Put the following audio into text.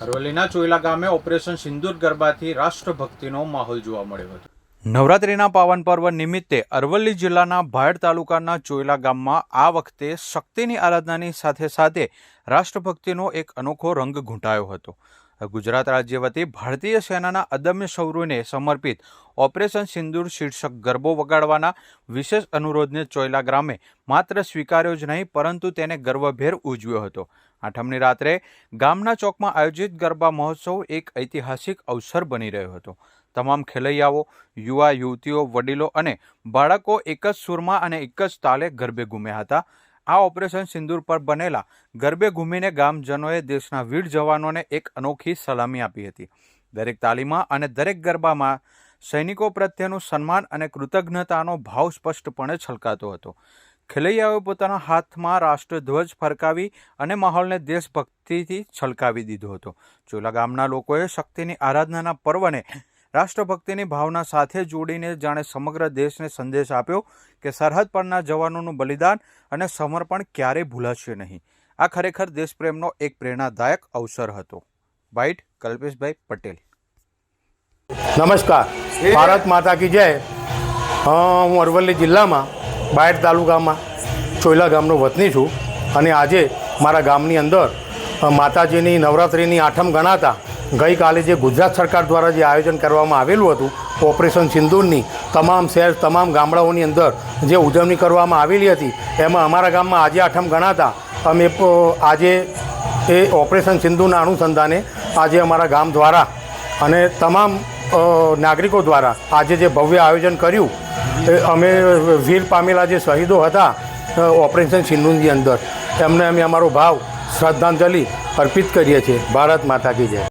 અરવલ્લીના ચોયલા ગામે ઓપરેશન સિંદૂર ગરબાથી રાષ્ટ્રભક્તિનો માહોલ જોવા મળ્યો હતો. નવરાત્રિના પાવન પર્વ નિમિત્તે અરવલ્લી જિલ્લાના ભાયડ તાલુકાના ચોયલા ગામમાં આ વખતે શક્તિની આરાધનાની સાથે સાથે રાષ્ટ્રભક્તિનો એક અનોખો રંગ ઘૂંટાયો હતો. ગુજરાત રાજ્ય વતી ભારતીય સેનાના અદમ્ય શૌર્યને સમર્પિત ઓપરેશન સિંદૂર શીર્ષક ગરબો વગાડવાના વિશેષ અનુરોધને ચોયલા ગ્રામે માત્ર સ્વીકાર્યો જ નહીં, પરંતુ તેને ગર્વભેર ઉજવ્યો હતો. આઠમની રાત્રે ગામના ચોકમાં આયોજિત ગરબા મહોત્સવ એક ઐતિહાસિક અવસર બની રહ્યો હતો. તમામ ખેલૈયાઓ, યુવા યુવતીઓ, વડીલો અને બાળકો એક જ સુરમાં અને એક જ તાલે ગરબે ગુમ્યા હતા. આ ઓપરેશન સિંદૂર પર બનેલા ગરબે ઘૂમીને ગામજનોએ દેશના વીર જવાનોને એક અનોખી સલામી આપી હતી. દરેક તાલીમાં અને દરેક ગરબામાં સૈનિકો પ્રત્યેનું સન્માન અને કૃતજ્ઞતાનો ભાવ સ્પષ્ટપણે છલકાતો હતો. ખેલૈયાઓએ પોતાના હાથમાં રાષ્ટ્રધ્વજ ફરકાવી અને માહોલને દેશભક્તિથી છલકાવી દીધો હતો. ચોલા ગામના લોકોએ શક્તિની આરાધનાના પર્વને રાષ્ટ્રભક્તિની ભાવના સાથે જોડીને જાણે સમગ્ર દેશને સંદેશ આપ્યો કે સરહદ પરના જવાનોનું બલિદાન અને સમર્પણ ક્યારેય ભૂલાશે નહીં. આ ખરેખર દેશપ્રેમનો એક પ્રેરણાદાયક અવસર હતો. બાઇટ કલ્પેશભાઈ પટેલ. નમસ્કાર. ભારત માતા કી જય. હું અરવલ્લી જિલ્લામાં બાયડ તાલુકામાં ચોયલા ગામનો વતની છું. અને આજે મારા ગામની અંદર માતાજીની નવરાત્રિની આઠમ ગણાતા ગઈકાલે જે ગુજરાત સરકાર દ્વારા જે આયોજન કરવામાં આવેલું હતું, ઓપરેશન સિંદૂરની તમામ શહેર, તમામ ગામડાઓની અંદર જે ઉજવણી કરવામાં આવેલી હતી, એમાં અમારા ગામમાં આજે આઠમ ગણાતા, અમે આજે એ ઓપરેશન સિંધુના અનુસંધાને આજે અમારા ગામ દ્વારા અને તમામ નાગરિકો દ્વારા આજે જે ભવ્ય આયોજન કર્યું, એ અમે વીર પામેલા જે શહીદો હતા ઓપરેશન સિંધુની અંદર, એમને અમે અમારો ભાવ, શ્રદ્ધાંજલિ અર્પિત કરીએ છીએ. ભારત માતા કી જય.